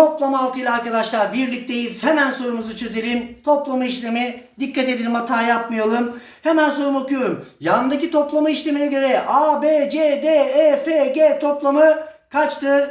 16 ile arkadaşlar birlikteyiz. Hemen sorumuzu çözelim. Toplama işlemi. Dikkat edelim hata yapmayalım. Hemen sorumu okuyorum. Yandaki toplama işlemine göre A, B, C, D, E, F, G toplamı kaçtır?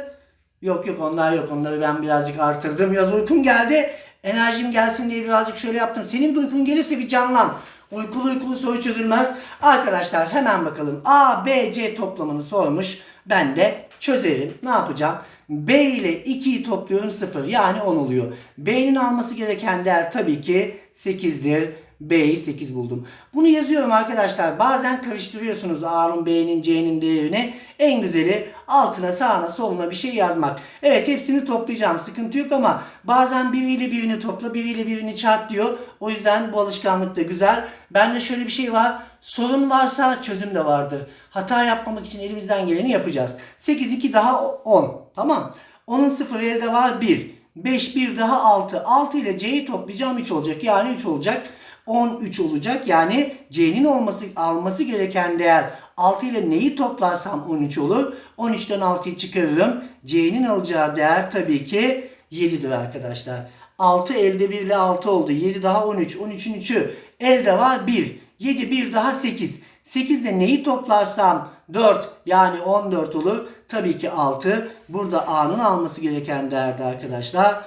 Yok yok onlar yok. Onları ben birazcık artırdım. Biraz uykum geldi. Enerjim gelsin diye birazcık şöyle yaptım. Senin de uykun gelirse bir canlan. Uykulu uykulu soru çözülmez. Arkadaşlar hemen bakalım. A, B, C toplamını sormuş. Ben de çözerim. Ne yapacağım? B ile 2'yi topluyorum 0. Yani 10 oluyor. B'nin alması gereken değer tabii ki 8'dir. B'yi 8 buldum. Bunu yazıyorum arkadaşlar. Bazen karıştırıyorsunuz A'nın, B'nin, C'nin değerini. En güzeli altına, sağına, soluna bir şey yazmak. Evet hepsini toplayacağım. Sıkıntı yok ama bazen biriyle birini topla, biriyle birini çarp diyor. O yüzden bu alışkanlık da güzel. Bende şöyle bir şey var. Sorun varsa çözüm de vardır. Hata yapmamak için elimizden geleni yapacağız. 8, 2 daha 10. Tamam. Onun 0 elde var 1. 5, 1 daha 6. 6 ile C'yi toplayacağım 3 olacak. Yani 3 olacak. 13 olacak. Yani C'nin olması alması gereken değer 6 ile neyi toplarsam 13 olur. 13'ten 6'yı çıkarırım. C'nin alacağı değer tabii ki 7'dir arkadaşlar. 6 elde 1 ile 6 oldu. 7 daha 13. 13'ün 3'ü elde var 1. 7 1 daha 8. 8 ile neyi toplarsam 4 yani 14 olur. Tabii ki 6. Burada A'nın alması gereken değerde arkadaşlar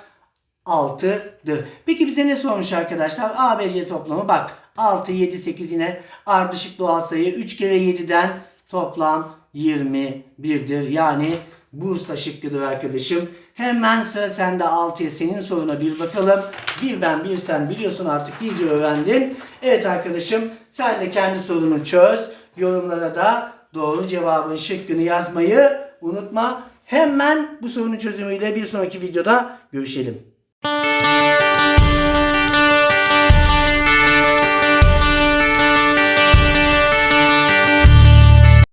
6'dır. Peki bize ne sormuş arkadaşlar? A, B, C toplamı bak. 6, 7, 8 yine ardışık doğal sayı. 3 kere 7'den toplam 21'dir. Yani Bursa şıkkıdır arkadaşım. Hemen sıra sende 6'ya senin soruna bir bakalım. Bir ben bir sen biliyorsun artık iyice öğrendin. Evet arkadaşım sen de kendi sorunu çöz. Yorumlara da doğru cevabın şıkkını yazmayı unutma. Hemen bu sorunun çözümüyle bir sonraki videoda görüşelim. Música